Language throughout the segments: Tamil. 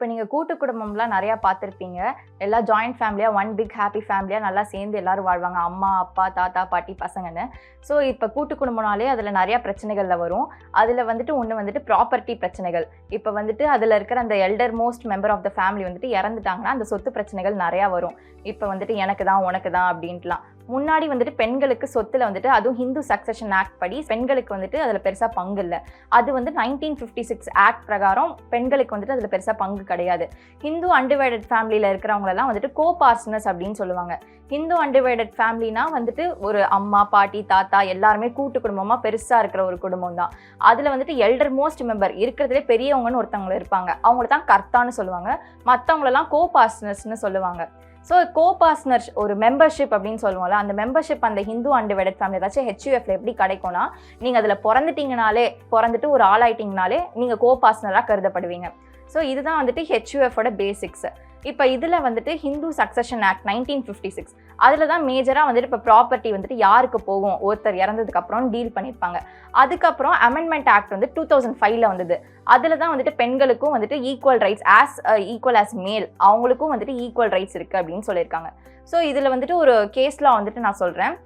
இப்போ நீங்கள் கூட்டு குடும்பம்லாம் நிறையா பார்த்துருப்பீங்க. எல்லாம் ஜாயிண்ட் ஃபேமிலியாக ஒன் பிக் ஹாப்பி ஃபேமிலியாக நல்லா சேர்ந்து எல்லோரும் வாழ்வாங்க. அம்மா அப்பா தாத்தா பாட்டி பசங்கன்னு. ஸோ இப்போ கூட்டு குடும்பம்னாலே அதில் நிறையா பிரச்சனைகளில் வரும். அதில் வந்துட்டு ஒன்று வந்துட்டு ப்ராப்பர்ட்டி பிரச்சனைகள். இப்போ வந்துட்டு அதில் இருக்கிற அந்த elder most member of the family வந்துட்டு இறந்துட்டாங்கன்னா அந்த சொத்து பிரச்சனைகள் நிறையா வரும். இப்போ வந்துட்டு எனக்கு தான் உனக்கு தான் அப்படின்ட்டுலாம். முன்னாடி வந்துட்டு பெண்களுக்கு சொத்துல வந்துட்டு அதுவும் ஹிந்து சக்சஷன் ஆக்ட் படி பெண்களுக்கு வந்துட்டு அதில் பெருசாக பங்கு இல்லை. அது வந்து நைன்டீன் ஃபிஃப்டி சிக்ஸ் ஆக்ட் பிரகாரம் பெண்களுக்கு வந்துட்டு அதில் பெருசாக பங்கு கிடையாது. ஹிந்து அன்டிவைடட் ஃபேமிலியில் இருக்கிறவங்களெல்லாம் வந்துட்டு கோ பார்ட்னர்ஸ் அப்படின்னு சொல்லுவாங்க. ஹிந்து அன்டிவைடட் ஃபேமிலினா வந்துட்டு ஒரு அம்மா பாட்டி தாத்தா எல்லாருமே கூட்டு குடும்பமாக பெருசாக இருக்கிற ஒரு குடும்பம் தான். அதில் வந்துட்டு எல்டர் மோஸ்ட் மெம்பர் இருக்கிறதுலே பெரியவங்கன்னு ஒருத்தவங்க இருப்பாங்க. அவங்கள தான் கர்த்தான்னு சொல்லுவாங்க. மற்றவங்களெல்லாம் கோ பார்ட்னர்ஸ்னு சொல்லுவாங்க. ஸோ கோ பார்ட்னர் ஒரு மெம்பர்ஷிப் அப்படின்னு சொல்லுவோம்ல அந்த மெம்பர்ஷிப் அந்த ஹிந்து அன்டிவைடட் ஃபேமிலி ஏதாச்சும் ஹெச்யூஎஃப்ல எப்படி கிடைக்கும்னா நீங்கள் அதில் பிறந்துட்டீங்கனாலே பிறந்துட்டு ஒரு ஆளாயிட்டீங்கனாலே நீங்கள் கோ பார்ட்னராக கருதப்படுவீங்க. ஸோ இதுதான் வந்துட்டு ஹெச்யூஎஃபோட பேசிக்ஸ் இப்போ இதில் வந்துட்டு Hindu succession act nineteen fifty six அதில் தான் மேஜராக வந்துட்டு இப்போ ப்ராப்பர்ட்டி வந்துட்டு யாருக்கு போகும்? ஒருத்தர் இறந்ததுக்கப்புறம் டீல் பண்ணியிருப்பாங்க அதுக்கப்புறம் அமெண்ட்மெண்ட் ஆக்ட் வந்து டூ தௌசண்ட் ஃபைவ்ல வந்தது. அதில் தான் வந்துட்டு பெண்களுக்கும் வந்துட்டு equal rights as equal as male அவங்களுக்கும் வந்துட்டு ஈக்குவல் ரைட்ஸ் இருக்குது அப்படின்னு சொல்லியிருக்காங்க. ஸோ இதில் வந்துட்டு ஒரு கேஸ்லாம் வந்துட்டு நான் சொல்கிறேன்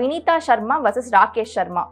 வினிதா சர்மா வர்சஸ் ராகேஷ் சர்மா.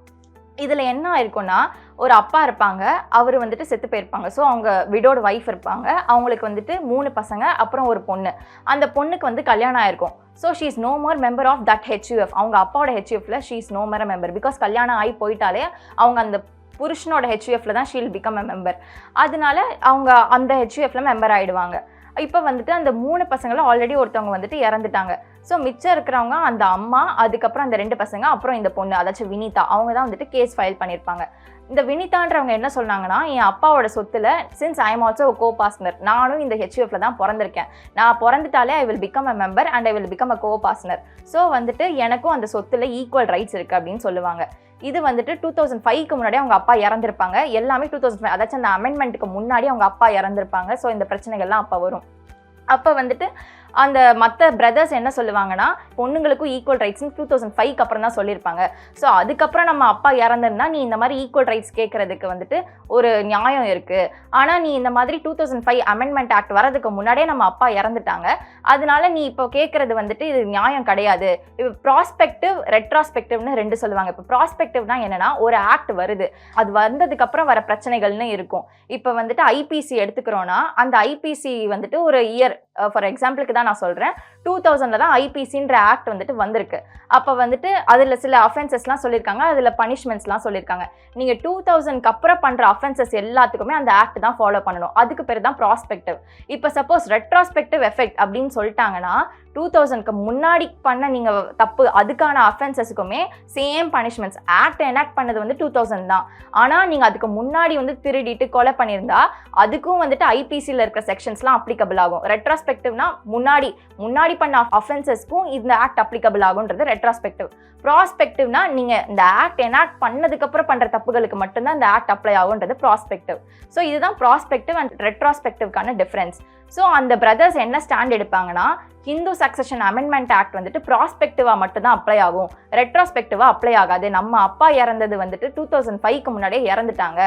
இதில் என்ன ஆயிருக்கும்னா ஒரு அப்பா இருப்பாங்க அவர் வந்துட்டு செத்து போயிருப்பாங்க. ஸோ அவங்க விடோட ஒய்ஃப் இருப்பாங்க. அவங்களுக்கு வந்துட்டு மூணு பசங்க அப்புறம் ஒரு பொண்ணு. அந்த பொண்ணுக்கு வந்து கல்யாணம் ஆயிருக்கும். So she is no more member of that HUF அவங்க அப்பாவோட ஹெச்யூஎஃப்ல she is no more member because கல்யாணம் ஆகி போயிட்டாலே அவங்க அந்த புருஷனோட ஹெச்யூஎஃப்ல தான் ஷீல் பிகம் அ மெம்பர் அதனால அவங்க அந்த ஹெச்யூஎஃப்ல மெம்பர் ஆயிடுவாங்க. இப்போ வந்துட்டு அந்த மூணு பசங்களும் ஆல்ரெடி ஒருத்தவங்க வந்துட்டு இறந்துட்டாங்க. ஸோ மிச்சம் இருக்கிறவங்க அந்த அம்மா அதுக்கப்புறம் அந்த ரெண்டு பசங்க அப்புறம் இந்த பொண்ணு அதாச்சும் வினிதா அவங்க தான் வந்துட்டு கேஸ் ஃபைல் பண்ணியிருப்பாங்க இந்த வினிதான்றவங்க என்ன சொன்னாங்கன்னா என் அப்பாவோட சொத்துல since I am also co partner நானும் இந்த ஹெச்யூஎஃப்ல தான் பிறந்திருக்கேன். நான் பிறந்துட்டாலே I will become a member and I will become a co partner so வந்துட்டு எனக்கும் அந்த சொத்துல ஈக்குவல் ரைட்ஸ் இருக்கு அப்படின்னு சொல்லுவாங்க. இது வந்துட்டு டூ தௌசண்ட் ஃபைவ்க்கு முன்னாடி அவங்க அப்பா இறந்துருப்பாங்க. எல்லாமே டூ தௌசண்ட் ஃபைவ் அதாச்சும் அந்த அமெண்ட்மெண்ட்டுக்கு முன்னாடி அவங்க அப்பா இறந்துருப்பாங்க. ஸோ இந்த பிரச்சனைகள்லாம் அப்போ வரும். அப்போ வந்துட்டு அந்த மற்ற பிரதர்ஸ் என்ன சொல்லுவாங்கன்னா பொண்ணுங்களுக்கும் ஈக்குவல் ரைட்ஸ்னு டூ தௌசண்ட் ஃபைவ்க்கு அப்புறம் தான் சொல்லியிருப்பாங்க. ஸோ அதுக்கப்புறம் நம்ம அப்பா இறந்துருந்தா நீ இந்த மாதிரி ஈக்குவல் ரைட்ஸ் கேட்கறதுக்கு வந்துட்டு ஒரு நியாயம் இருக்குது ஆனால் நீ இந்த மாதிரி two thousand five amendment act வரதுக்கு முன்னாடியே நம்ம அப்பா இறந்துட்டாங்க. அதனால நீ இப்போ கேட்குறது வந்துட்டு இது நியாயம் கிடையாது. இப்போ ப்ராஸ்பெக்டிவ் ரெட்ராஸ்பெக்டிவ்னு ரெண்டு சொல்லுவாங்க. இப்போ ப்ராஸ்பெக்டிவ்னா என்னன்னா ஒரு ஆக்ட் வருது. அது வந்ததுக்கப்புறம் வர பிரச்சனைகள்னு இருக்கும். இப்போ வந்துட்டு ஐபிசி எடுத்துக்கிறோன்னா அந்த ஐபிசி வந்துட்டு ஒரு இயர் ஃபார் எக்ஸாம்பிளுக்கு தான் நான் சொல்கிறேன் டூ தௌசண்டில் தான் ஐபிசின்ற ஆக்ட் வந்துட்டு வந்திருக்கு. அப்போ வந்துட்டு அதில் சில அஃபென்சஸ்லாம் சொல்லியிருக்காங்க. அதில் பனிஷ்மெண்ட்ஸ்லாம் சொல்லியிருக்காங்க. நீங்கள் டூ தௌசண்ட்க்கு அப்புறம் பண்ணுற அஃபென்சஸ் எல்லாத்துக்குமே அந்த ஆக்ட் தான் ஃபாலோ பண்ணணும். அதுக்கு பேர் தான் ப்ராஸ்பெக்டிவ் இப்போ சப்போஸ் ரெட்ராஸ்பெக்டிவ் எஃபெக்ட் அப்படின்னு சொல்லிட்டாங்கன்னா டூ தௌசண்ட்க்கு முன்னாடி பண்ண நீங்கள் தப்பு அதுக்கான அஃபென்சஸுக்குமே சேம் பனிஷ்மெண்ட்ஸ் ஆக்ட் எனாக்ட் பண்ணது வந்து டூ தௌசண்ட் தான். ஆனால் நீங்கள் அதுக்கு முன்னாடி வந்து திருடிட்டு கொலை பண்ணியிருந்தா அதுக்கும் வந்துட்டு ஐபிசியில் இருக்கிற செக்ஷன்ஸ்லாம் அப்ளிகபிள் ஆகும். ரெட்ராஸ்பெக்டிவ்னா முன்னாடி முன்னாடி முன்னாடி பண்ண அஃபென்சஸ்க்கும் இந்த ஆக்ட் அப்ளிகபிள் ஆகுன்றது ரெட்ராஸ்பெக்டிவ் ப்ராஸ்பெக்டிவ்னா நீங்கள் இந்த ஆக்ட் எனாக்ட் பண்ணதுக்கப்புறம் பண்ணுற தப்புகளுக்கு மட்டும்தான் இந்த ஆக்ட் அப்ளை ஆகுன்றது ப்ராஸ்பெக்டிவ் ஸோ இதுதான் ப்ராஸ்பெக்டிவ் அண்ட் ரெட்ராஸ்பெக்டிவ்க்கான டிஃப்ரென்ஸ் ஸோ அந்த பிரதர்ஸ் என்ன ஸ்டாண்ட் எடுப்பாங்கன்னா ஹிந்து சக்சஷன் அமெண்ட்மெண்ட் ஆக்ட் வந்துட்டு ப்ராஸ்பெக்டிவாக மட்டும்தான் அப்ளை ஆகும். ரெட்ராஸ்பெக்டிவாக அப்ளை ஆகாது. நம்ம அப்பா இறந்தது வந்துட்டு டூ தௌசண்ட் ஃபைவ்க்கு முன்னாடியே இறந்துட்டாங்க.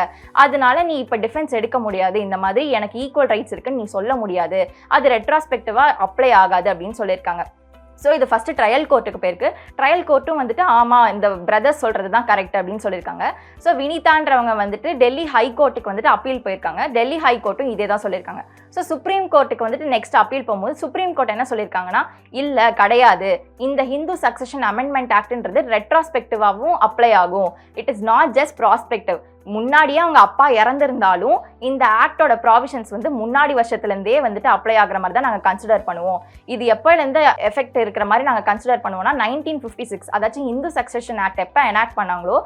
அதனால நீ இப்போ டிஃபென்ஸ் எடுக்க முடியாது. இந்த மாதிரி எனக்கு ஈக்குவல் ரைட்ஸ் இருக்குன்னு நீ சொல்ல முடியாது. அது ரெட்ராஸ்பெக்டிவாக அப்ளை ஆகாது அப்படின்னு சொல்லியிருக்காங்க. ஸோ இது ஃபஸ்ட்டு ட்ரையல் கோர்ட்டுக்கு போயிருக்கு. ட்ரையல் கோர்ட்டும் வந்துட்டு ஆமாம் இந்த பிரதர்ஸ் சொல்கிறது தான் கரெக்ட் அப்படின்னு சொல்லியிருக்காங்க. ஸோ வினிதான்றவங்க வந்துட்டு டெல்லி ஹை கோர்ட்டுக்கு வந்துட்டு அப்பீல் போயிருக்காங்க. டெல்லி ஹை கோர்ட்டும் இதே தான் சொல்லியிருக்காங்க. ஸோ சுப்ரீம் கோர்ட்டுக்கு வந்துட்டு நெக்ஸ்ட் அப்பீல் போகும்போது சுப்ரீம் கோர்ட் என்ன சொல்லியிருக்காங்கன்னா இல்லை கிடையாது. இந்த ஹிந்து சக்சஷன் அமெண்ட்மெண்ட் ஆக்ட்ன்றது ரெட்ராஸ்பெக்டிவாகவும் அப்ளை ஆகும். It is not just prospective முன்னாடியே அவங்க அப்பா இறந்திருந்தாலும் இந்த ஆக்டோட ப்ராவிஷன்ஸ் வந்து முன்னாடி வருஷத்துலேருந்தே வந்துட்டு அப்ளை ஆகிற மாதிரி தான் நாங்கள் கன்சிடர் பண்ணுவோம். இது எப்போலேருந்து எஃபெக்ட் இருக்கிற மாதிரி நாங்கள் கன்சிடர் பண்ணுவோம்னா நைன்டீன் ஃபிஃப்டி சிக்ஸ் அதாச்சும் இந்து சக்சஷன் ஆக்ட் எப்போ எனாக்ட் பண்ணாங்களோ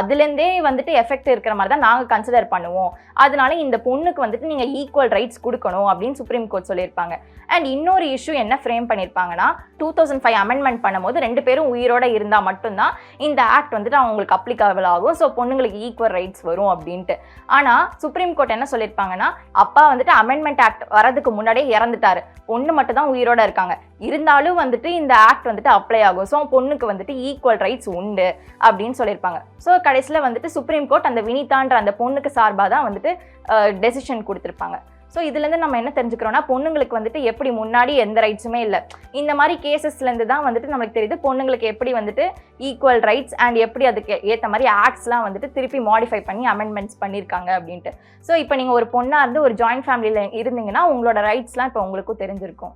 அதுலேருந்தே வந்துட்டு எஃபெக்ட் இருக்கிற மாதிரி தான் நாங்கள் கன்சிடர் பண்ணுவோம். அதனால இந்த பொண்ணுக்கு வந்துட்டு நீங்கள் ஈக்குவல் ரைட்ஸ் கொடுக்கணும் அப்படின்னு சுப்ரீம் கோர்ட் சொல்லியிருப்பாங்க. அண்ட் இன்னொரு இஷ்யூ என்ன ஃப்ரேம் பண்ணியிருப்பாங்கன்னா டூ தௌசண்ட் ஃபைவ் அமெண்ட்மெண்ட் பண்ணும்போது ரெண்டு பேரும் உயிரோட இருந்தால் மட்டும்தான் இந்த ஆக்ட் வந்துட்டு அவங்களுக்கு அப்ளிகபிள் ஆகும். ஸோ பொண்ணுங்களுக்கு ஈக்குவல் ரைட்ஸ் வரும் அப்படின்ட்டு. ஆனால் சுப்ரீம் கோர்ட் என்ன சொல்லியிருப்பாங்கன்னா அப்பா வந்துட்டு அமெண்ட்மெண்ட் ஆக்ட் வரதுக்கு முன்னாடியே இறந்துட்டாரு. பொண்ணு மட்டும் தான் உயிரோட இருக்காங்க. இருந்தாலும் வந்துட்டு இந்த ஆக்ட் வந்துட்டு அப்ளை ஆகும். ஸோ பொண்ணுக்கு வந்துட்டு ஈக்குவல் ரைட்ஸ் உண்டு அப்படின்னு சொல்லியிருப்பாங்க ஸோ கடைசியில் வந்துட்டு சுப்ரீம் கோர்ட் அந்த வினிதான்ற அந்த பொண்ணுக்கு சார்பாக தான் வந்துட்டு டெசிஷன் கொடுத்துருப்பாங்க. ஸோ இதுலேருந்து நம்ம என்ன தெரிஞ்சுக்கிறோம்னா பொண்ணுங்களுக்கு வந்துட்டு எப்படி முன்னாடி எந்த ரைட்ஸுமே இல்லை. இந்த மாதிரி கேசஸ்லேருந்து தான் வந்துட்டு நம்மளுக்கு தெரியுது பொண்ணுங்களுக்கு எப்படி வந்துட்டு ஈக்குவல் ரைட்ஸ் அண்ட் எப்படி அதுக்கு ஏற்ற மாதிரி ஆக்ட்ஸ்லாம் வந்துட்டு திருப்பி மாடிஃபை பண்ணி அமெண்ட்மெண்ட்ஸ் பண்ணியிருக்காங்க அப்படின்ட்டு. ஸோ இப்போ நீங்கள் ஒரு பொண்ணாக இருந்து ஒரு ஜாயிண்ட் ஃபேமிலியில் இருந்தீங்கன்னா உங்களோட ரைட்ஸ்லாம் இப்போ உங்களுக்கும் தெரிஞ்சிருக்கும்.